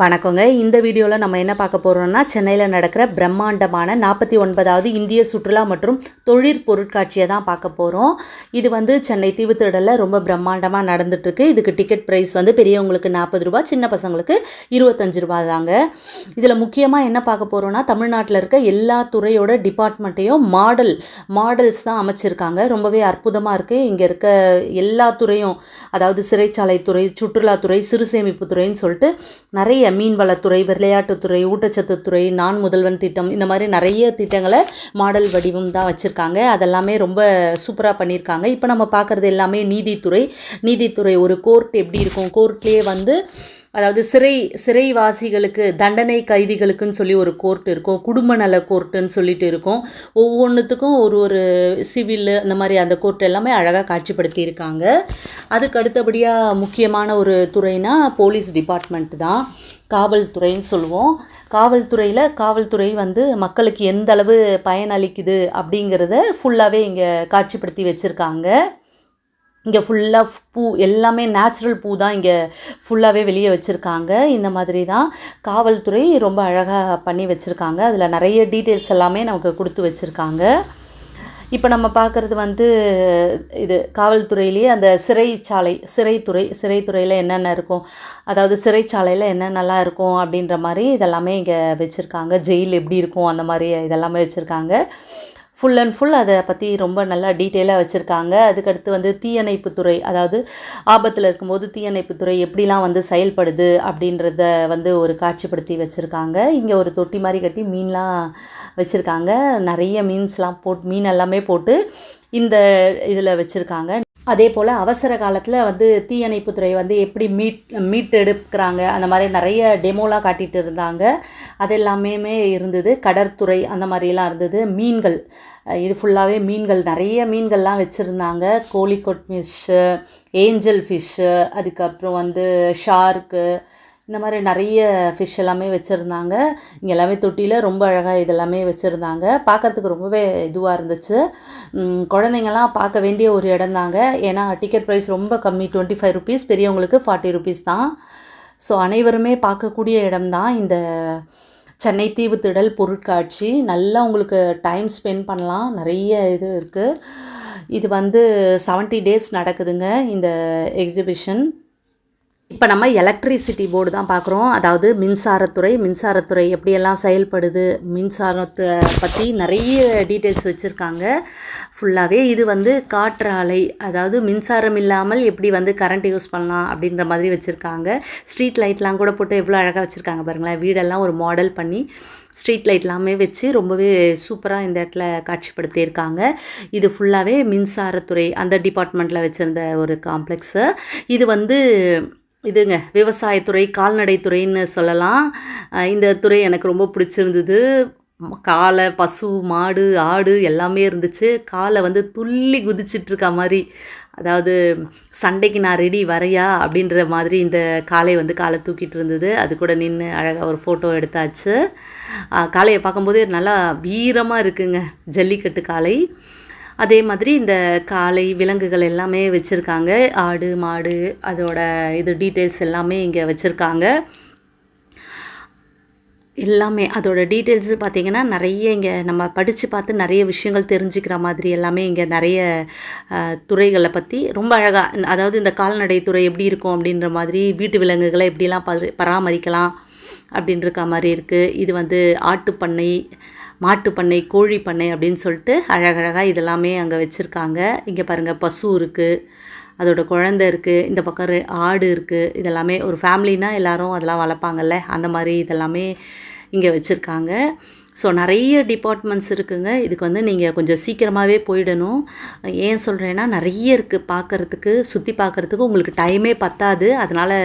வணக்கங்க. இந்த வீடியோவில் நம்ம என்ன பார்க்க போகிறோம்னா சென்னையில் நடக்கிற பிரம்மாண்டமான நாற்பத்தி ஒன்பதாவது இந்திய சுற்றுலா மற்றும் தொழிற் பொருட்காட்சியை தான் பார்க்க போகிறோம் இது வந்து சென்னை தீவுத்திடலில் ரொம்ப பிரம்மாண்டமாக நடந்துட்டுருக்கு. இதுக்கு டிக்கெட் ப்ரைஸ் வந்து பெரியவங்களுக்கு நாற்பது ரூபா சின்ன பசங்களுக்கு இருபத்தஞ்சு ரூபா தாங்க. இதில் முக்கியமாக என்ன பார்க்க போகிறோம்னா தமிழ்நாட்டில் இருக்க எல்லா துறையோட டிபார்ட்மெண்ட்டையும் மாடல் மாடல்ஸ் தான் அமைச்சிருக்காங்க. ரொம்பவே அற்புதமாக இருக்குது இங்கே இருக்க எல்லா துறையும் அதாவது சிறைச்சாலைத்துறை சுற்றுலாத்துறை சிறு சேமிப்பு துறைன்னு சொல்லிட்டு நிறைய மீன்வளத்துறை விளையாட்டுத்துறை ஊட்டச்சத்துத்துறை நான் முதல்வன் திட்டம் இந்த மாதிரி நிறைய திட்டங்களை மாடல் வடிவம் தான் வச்சுருக்காங்க. அதெல்லாமே ரொம்ப சூப்பராக பண்ணியிருக்காங்க. இப்போ நம்ம பார்க்குறது எல்லாமே நீதித்துறை. நீதித்துறை ஒரு கோர்ட் எப்படி இருக்கும்? கோர்ட்லேயே வந்து அதாவது சிறை சிறைவாசிகளுக்கு தண்டனை கைதிகளுக்குன்னு சொல்லி ஒரு கோர்ட் இருக்கும். குடும்ப நல கோர்ட்டுன்னு சொல்லிட்டு இருக்கும். ஒவ்வொன்றுத்துக்கும் ஒரு ஒரு சிவில் அந்த மாதிரி அந்த கோர்ட் எல்லாமே அழகாக காட்சிப்படுத்தியிருக்காங்க அதுக்கு அடுத்தபடியாக முக்கியமான ஒரு துறைனா போலீஸ் டிபார்ட்மெண்ட் தான். காவல்துறைன்னு சொல்லுவோம். காவல்துறையில் காவல்துறை வந்து மக்களுக்கு எந்த அளவு பயனளிக்குது அப்படிங்கிறத ஃபுல்லாகவே இங்கே காட்சிப்படுத்தி வச்சுருக்காங்க. இங்கே ஃபுல்லாக பூ எல்லாமே நேச்சுரல் பூ தான் இங்கே ஃபுல்லாகவே வெளியே வச்சுருக்காங்க. இந்த மாதிரி தான் காவல்துறை ரொம்ப அழகாக பண்ணி வச்சுருக்காங்க. அதில் நிறைய டீட்டெயில்ஸ் எல்லாமே நமக்கு கொடுத்து வச்சுருக்காங்க. இப்போ நம்ம பார்க்குறது வந்து இது காவல்துறையிலேயே அந்த சிறைச்சாலை சிறைத்துறை சிறைத்துறையில் என்னென்ன இருக்கும்? அதாவது சிறைச்சாலையில் என்னென்னலாம் இருக்கும் அப்படின்ற மாதிரி இதெல்லாமே இங்கே வச்சுருக்காங்க. ஜெயில் எப்படி இருக்கும்? அந்த மாதிரி இதெல்லாமே வச்சுருக்காங்க. ஃபுல் அண்ட் ஃபுல் அதை பற்றி ரொம்ப நல்லா டீட்டெயிலாக வச்சுருக்காங்க. அதுக்கடுத்து வந்து தீயணைப்புத்துறை அதாவது ஆபத்தில் இருக்கும்போது தீயணைப்புத்துறை எப்படிலாம் வந்து செயல்படுது அப்படின்றத வந்து ஒரு காட்சிப்படுத்தி வச்சுருக்காங்க. இங்கே ஒரு தொட்டி மாதிரி கட்டி மீன்லாம் வச்சுருக்காங்க. நிறைய மீன்ஸ்லாம் போட்டு மீன் எல்லாமே போட்டு இந்த இதில் வச்சுருக்காங்க. அதே போல் அவசர காலத்தில் வந்து தீயணைப்புத்துறை வந்து எப்படி மீட் மீட் எடுக்கிறாங்க அந்த மாதிரி நிறைய டெமோலாம் காட்டிகிட்டு இருந்தாங்க. அது எல்லாமே இருந்தது. கடற்துறை அந்த மாதிரிலாம் இருந்தது. மீன்கள் இது ஃபுல்லாகவே மீன்கள் நிறைய மீன்கள்லாம் வச்சுருந்தாங்க. கோழிக்கொட் ஃபிஷ்ஷு ஏஞ்சல் ஃபிஷ்ஷு அதுக்கப்புறம் வந்து ஷார்க்கு இந்த மாதிரி நிறைய ஃபிஷ் எல்லாமே வச்சுருந்தாங்க. இங்கே எல்லாமே தொட்டியில் ரொம்ப அழகாக இதெல்லாமே வச்சுருந்தாங்க. பார்க்குறதுக்கு ரொம்பவே இதுவாக இருந்துச்சு. குழந்தைங்கள்லாம் பார்க்க வேண்டிய ஒரு இடம் தாங்க. ஏன்னா டிக்கெட் ப்ரைஸ் ரொம்ப கம்மி. டுவெண்ட்டி ஃபைவ் ருபீஸ் பெரியவங்களுக்கு ஃபார்ட்டி ருபீஸ் தான். ஸோ அனைவருமே பார்க்கக்கூடிய இடம்தான் இந்த சென்னை தீவுத்திடல் பொருட்காட்சி. நல்லா உங்களுக்கு டைம் ஸ்பெண்ட் பண்ணலாம். நிறைய இது இருக்குது இது வந்து செவன்ட்டி டேஸ் நடக்குதுங்க இந்த எக்ஸிபிஷன் இப்போ நம்ம எலக்ட்ரிசிட்டி போர்டு தான் பார்க்குறோம் அதாவது மின்சாரத்துறை மின்சாரத்துறை எப்படியெல்லாம் செயல்படுது மின்சாரத்தை பற்றி நிறைய டீட்டெயில்ஸ் வச்சுருக்காங்க. ஃபுல்லாகவே இது வந்து காற்றாலை அதாவது மின்சாரம் இல்லாமல் எப்படி வந்து கரண்ட் யூஸ் பண்ணலாம் அப்படின்ற மாதிரி வச்சுருக்காங்க. ஸ்ட்ரீட் லைட்லாம் கூட போட்டு எவ்வளோ அழகாக வச்சுருக்காங்க பாருங்களேன். வீடெல்லாம் ஒரு மாடல் பண்ணி ஸ்ட்ரீட் லைட் எல்லாமே வச்சு ரொம்பவே சூப்பராக இந்த இடத்துல காட்சிப்படுத்தியிருக்காங்க. இது ஃபுல்லாகவே மின்சாரத்துறை அந்த டிபார்ட்மெண்ட்டில் வச்சுருந்த ஒரு காம்ப்ளெக்ஸு இது வந்து இதுங்க விவசாயத்துறை கால்நடைத்துறைன்னு சொல்லலாம். இந்த துறை எனக்கு ரொம்ப பிடிச்சிருந்தது. காலை பசு மாடு ஆடு எல்லாமே இருந்துச்சு. காலை வந்து துள்ளி குதிச்சிட்ருக்க மாதிரி அதாவது சண்டைக்கு நான் ரெடி வரையா அப்படின்ற மாதிரி இந்த காலை வந்து காலை தூக்கிட்டு இருந்தது. அது கூட நின்று அழகாக ஒரு ஃபோட்டோ எடுத்தாச்சு. காளையை பார்க்கும்போது நல்லா வீரமாக இருக்குங்க ஜல்லிக்கட்டு காளை அதே மாதிரி இந்த காளை விலங்குகள் எல்லாமே வச்சுருக்காங்க. ஆடு மாடு அதோட இது டீட்டெயில்ஸ் எல்லாமே இங்கே வச்சுருக்காங்க. எல்லாமே அதோட டீட்டெயில்ஸு பார்த்திங்கன்னா நிறைய இங்கே நம்ம படித்து பார்த்து நிறைய விஷயங்கள் தெரிஞ்சுக்கிற மாதிரி எல்லாமே இங்கே நிறைய துறைகளை பற்றி ரொம்ப அழகாக அதாவது இந்த கால்நடை துறை எப்படி இருக்கும் அப்படின்ற மாதிரி வீட்டு விலங்குகளை எப்படிலாம் பராமரிக்கலாம் அப்படின்ற மாதிரி இருக்குது இது வந்து ஆட்டுப்பண்ணை மாட்டுப்பண்ணை கோழி பண்ணை அப்படின்னு சொல்லிட்டு அழகழகாக இதெல்லாமே அங்கே வச்சுருக்காங்க. இங்கே பாருங்கள் பசு இருக்குது அதோட குழந்த இருக்குது இந்த பக்கம் ஆடு இருக்குது இதெல்லாமே ஒரு ஃபேமிலினா எல்லோரும் அதெல்லாம் வளர்ப்பாங்கல்ல அந்த மாதிரி இதெல்லாமே இங்கே வச்சுருக்காங்க. ஸோ நிறைய டிபார்ட்மெண்ட்ஸ் இருக்குங்க. இதுக்கு வந்து நீங்கள் கொஞ்சம் சீக்கிரமாகவே போயிடணும். ஏன் சொல்கிறேன்னா நிறைய இருக்குது பார்க்குறதுக்கு சுற்றி பார்க்குறதுக்கு உங்களுக்கு டைமே பத்தாது. அதனால்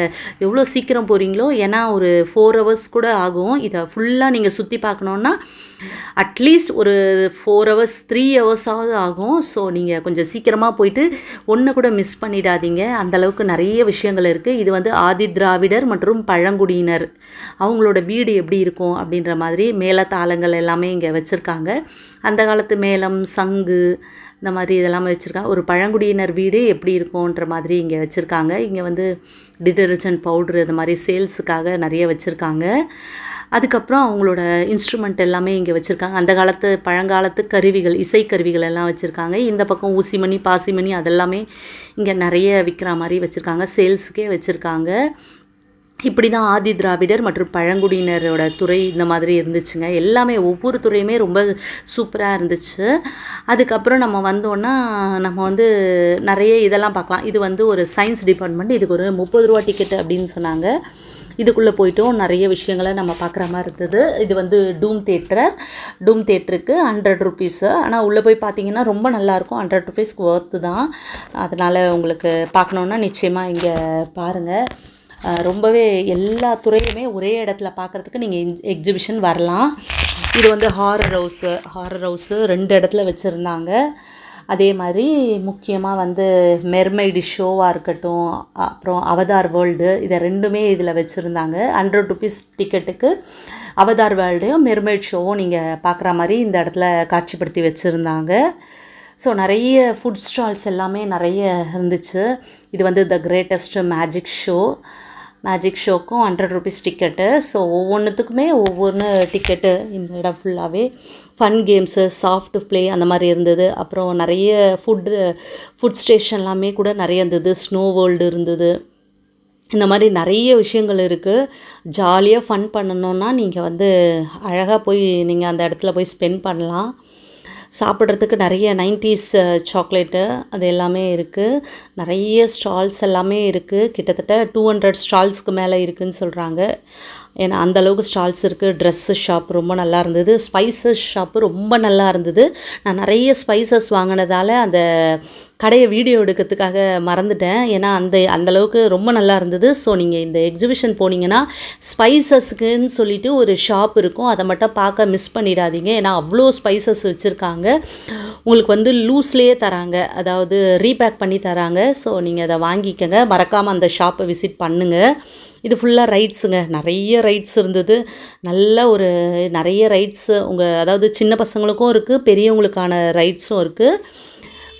எவ்வளோ சீக்கிரம் போகிறீங்களோ ஏன்னா ஒரு ஃபோர் ஹவர்ஸ் கூட ஆகும். இதை ஃபுல்லாக நீங்கள் சுற்றி பார்க்கணுன்னா அட்லீஸ்ட் ஒரு ஃபோர் ஹவர்ஸ் த்ரீ ஹவர்ஸாவது ஆகும். ஸோ நீங்கள் கொஞ்சம் சீக்கிரமாக போயிட்டு ஒன்று கூட மிஸ் பண்ணிடாதீங்க. அந்தளவுக்கு நிறைய விஷயங்கள் இருக்குது இது வந்து ஆதி திராவிடர் மற்றும் பழங்குடியினர். அவங்களோட வீடு எப்படி இருக்கும் அப்படின்ற மாதிரி மேலத்தாளங்கள் எல்லாமே இங்கே வச்சுருக்காங்க. அந்த காலத்து மேளம் சங்கு இந்த மாதிரி இதெல்லாமே வச்சுருக்காங்க. ஒரு பழங்குடியினர் வீடு எப்படி இருக்கும்ன்ற மாதிரி இங்கே வச்சுருக்காங்க. இங்கே வந்து டிட்டர்ஜென்ட் பவுட்ரு இது மாதிரி சேல்ஸுக்காக நிறைய வச்சுருக்காங்க. அதுக்கப்புறம் அவங்களோட இன்ஸ்ட்ருமெண்ட் எல்லாமே இங்கே வச்சுருக்காங்க. அந்த காலத்து பழங்காலத்து கருவிகள் இசைக்கருவிகள் எல்லாம் வச்சுருக்காங்க. இந்த பக்கம் ஊசிமணி பாசிமணி அதெல்லாமே இங்கே நிறைய விற்கிற மாதிரி வச்சுருக்காங்க. சேல்ஸுக்கே வச்சுருக்காங்க. இப்படி தான் ஆதி திராவிடர் மற்றும் பழங்குடியினரோட துறை இந்த மாதிரி இருந்துச்சுங்க. எல்லாமே ஒவ்வொரு துறையுமே ரொம்ப சூப்பராக இருந்துச்சு. அதுக்கப்புறம் நம்ம வந்தோன்னா நம்ம வந்து நிறைய இதெல்லாம் பார்க்கலாம். இது வந்து ஒரு சயின்ஸ் டிபார்ட்மெண்ட். இதுக்கு ஒரு முப்பது ரூபா டிக்கெட் அப்படின்னு சொன்னாங்க. இதுக்குள்ளே போயிட்டும். நிறைய விஷயங்களை நம்ம பார்க்குற மாதிரி இருந்தது. இது வந்து டூம் தேட்டர். டூம் தேட்டருக்கு ஹண்ட்ரட் ருபீஸு ஆனால் உள்ளே போய் பார்த்தீங்கன்னா ரொம்ப நல்லாயிருக்கும் ஹண்ட்ரட் ருபீஸ்க்கு ஒர்த்து தான். அதனால் உங்களுக்கு பார்க்கணுன்னா நிச்சயமாக இங்கே பாருங்கள் ரொம்பவே எல்லா துறையுமே ஒரே இடத்துல பார்க்குறதுக்கு நீங்கள் எக்ஸிபிஷன் வரலாம். இது வந்து ஹாரர் ஹவுஸு ஹாரர் ஹவுஸு ரெண்டு இடத்துல வச்சுருந்தாங்க. அதே மாதிரி முக்கியமாக வந்து மெர்மைடு ஷோவாக இருக்கட்டும் அப்புறம் அவதார் வேர்ல்டு இதை ரெண்டுமே இதில் வச்சுருந்தாங்க. ஹண்ட்ரட் ருபீஸ் டிக்கெட்டுக்கு அவதார் வேர்ல்டையும் மெர்மைட் ஷோவும் நீங்கள் பார்க்குற மாதிரி இந்த இடத்துல காட்சிப்படுத்தி வச்சுருந்தாங்க. ஸோ நிறைய ஃபுட் ஸ்டால்ஸ் எல்லாமே நிறைய இருந்துச்சு. இது வந்து the greatest magic show magic ஷோக்கும் hundred rupees ticket so ஒவ்வொன்றுத்துக்குமே ஒவ்வொன்று டிக்கெட்டு இந்த இடம் ஃபுல்லாகவே ஃபன் கேம்ஸு சாஃப்ட் ப்ளே அந்த மாதிரி இருந்தது. அப்புறம் நிறைய ஃபுட்டு ஃபுட் ஸ்டேஷன் எல்லாமே கூட நிறைய இருந்தது. ஸ்னோ வேர்ல்டு இருந்தது. இந்த மாதிரி நிறைய விஷயங்கள் இருக்குது ஜாலியாக ஃபன் பண்ணணுன்னா நீங்கள் வந்து அழகாக போய் நீங்கள் அந்த இடத்துல போய் ஸ்பெண்ட் பண்ணலாம். சாப்பிட்றதுக்கு நிறைய நைன்டிஸ் சாக்லேட்டு அது எல்லாமே இருக்குது நிறைய ஸ்டால்ஸ் எல்லாமே இருக்குது கிட்டத்தட்ட டூ ஹண்ட்ரட் ஸ்டால்ஸ்க்கு மேலே இருக்குதுன்னு சொல்கிறாங்க ஏன்னா அந்தளவுக்கு ஸ்டால்ஸ் இருக்குது ட்ரெஸ்ஸு ஷாப் ரொம்ப நல்லா இருந்தது. ஸ்பைசஸ் ஷாப்பு ரொம்ப நல்லா இருந்தது. நான் நிறைய ஸ்பைசஸ் வாங்கினதால அந்த கடையை வீடியோ எடுக்கிறதுக்காக மறந்துட்டேன். ஏன்னா அந்த அந்தளவுக்கு ரொம்ப நல்லா இருந்தது. ஸோ நீங்கள் இந்த எக்ஸிபிஷன் போனீங்கன்னா ஸ்பைசஸ்க்குன்னு சொல்லிட்டு ஒரு ஷாப் இருக்கும். அதை மட்டும் பார்க்க மிஸ் பண்ணிடாதீங்க. ஏன்னா அவ்வளோ ஸ்பைசஸ் வச்சுருக்காங்க. உங்களுக்கு வந்து லூஸ்லேயே தராங்க. அதாவது ரீபேக் பண்ணி தராங்க. ஸோ நீங்கள் அதை வாங்கிக்கோங்க. மறக்காமல் அந்த ஷாப்பை விசிட் பண்ணுங்கள் இது ஃபுல்லாக ரைட்ஸுங்க நிறைய ரைட்ஸ் இருந்தது. நல்ல ஒரு நிறைய ரைட்ஸு உங்கள் அதாவது சின்ன பசங்களுக்கும் இருக்குது பெரியவங்களுக்கான ரைட்ஸும் இருக்குது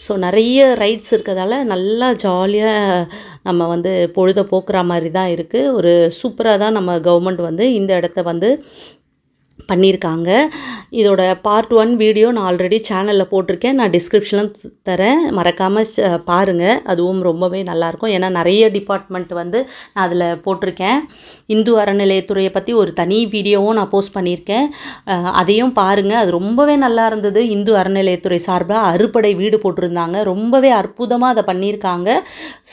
ஸோ நிறைய ரைட்ஸ் இருக்கிறதால நல்லா ஜாலியாக நம்ம வந்து பொழுத போக்குற மாதிரி தான் இருக்குது ஒரு சூப்பராக தான் நம்ம கவர்மெண்ட் வந்து இந்த இடத்த வந்து பண்ணியிருக்காங்க. இதோட பார்ட் ஒன் வீடியோ நான் ஆல்ரெடி சேனலில் போட்டிருக்கேன். நான் டிஸ்கிரிப்ஷனில் தரேன். மறக்காமல் பாருங்கள் அதுவும் ரொம்பவே நல்லாயிருக்கும். ஏன்னா நிறைய டிபார்ட்மெண்ட் வந்து நான் அதில் போட்டிருக்கேன். இந்து அறநிலையத்துறையை பற்றி ஒரு தனி வீடியோவும் நான் போஸ்ட் பண்ணியிருக்கேன். அதையும் பாருங்கள் அது ரொம்பவே நல்லா இருந்தது இந்து அறநிலையத்துறை சார்பாக அறுபடை வீடு போட்டிருந்தாங்க. ரொம்பவே அற்புதமாக அதை பண்ணியிருக்காங்க.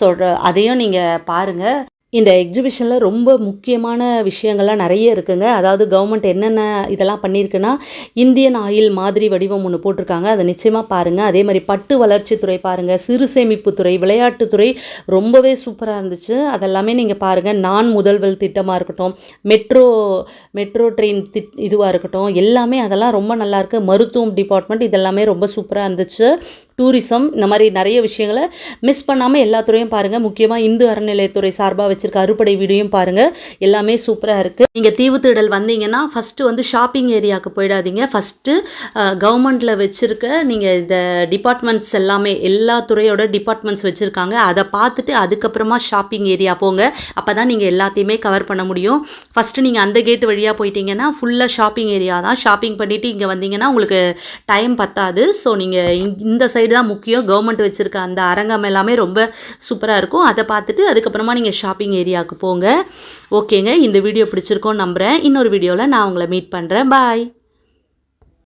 ஸோ அதையும் நீங்கள் பாருங்கள் இந்த எக்ஸிபிஷனில் ரொம்ப முக்கியமான விஷயங்கள்லாம் நிறைய இருக்குங்க. அதாவது கவர்மெண்ட் என்னென்ன இதெல்லாம் பண்ணியிருக்குன்னா இந்தியன் ஆயில் மாதிரி வடிவம் ஒன்று போட்டிருக்காங்க. அதை நிச்சயமாக பாருங்கள் அதே மாதிரி பட்டு வளர்ச்சித்துறை பாருங்கள் சிறு சேமிப்புத்துறை விளையாட்டுத்துறை ரொம்பவே சூப்பராக இருந்துச்சு. அதெல்லாமே நீங்கள் பாருங்கள் நான் முதல்வல் திட்டமாக இருக்கட்டும் மெட்ரோ மெட்ரோ ட்ரெயின் திட் இதுவாக இருக்கட்டும் எல்லாமே அதெல்லாம் ரொம்ப நல்லாயிருக்கு மருத்துவம் டிபார்ட்மெண்ட் இதெல்லாமே ரொம்ப சூப்பராக இருந்துச்சு. டூரிசம் இந்த மாதிரி நிறைய விஷயங்களை மிஸ் பண்ணாமல் எல்லா துறையும் பாருங்கள் முக்கியமாக இந்து அறநிலையத்துறை சார்பாக வச்சுருக்க அறுபடை வீடியும் பாருங்கள் எல்லாமே சூப்பராக இருக்குது நீங்கள் தீவுத்திடல் வந்தீங்கன்னா ஃபஸ்ட்டு வந்து ஷாப்பிங் ஏரியாவுக்கு போயிடாதீங்க. ஃபஸ்ட்டு கவர்மெண்ட்டில் வச்சுருக்க நீங்கள் இந்த டிபார்ட்மெண்ட்ஸ் எல்லாமே எல்லா துறையோட டிபார்ட்மெண்ட்ஸ் வச்சுருக்காங்க. அதை பார்த்துட்டு அதுக்கப்புறமா ஷாப்பிங் ஏரியா போங்க. அப்போ தான் நீங்கள் எல்லாத்தையுமே கவர் பண்ண முடியும். ஃபஸ்ட்டு நீங்கள் அந்த கேட் வழியாக போயிட்டீங்கன்னா ஃபுல்லாக ஷாப்பிங் ஏரியா தான். ஷாப்பிங் பண்ணிவிட்டு இங்கே வந்தீங்கன்னா உங்களுக்கு டைம் பத்தாது. ஸோ நீங்கள் இந்த சைடு தான் முக்கியம். கவர்மெண்ட் வச்சுருக்க அந்த அரங்கம் எல்லாமே ரொம்ப சூப்பராக இருக்கும். அதை பார்த்துட்டு அதுக்கப்புறமா நீங்கள் ஷாப்பிங் ஏரியாவுக்கு போங்க. ஓகேங்க இந்த வீடியோ பிடிச்சிருக்கோன்னு நம்புகிறேன் இன்னொரு வீடியோவில் நான் உங்களை மீட் பண்ணுறேன் பாய்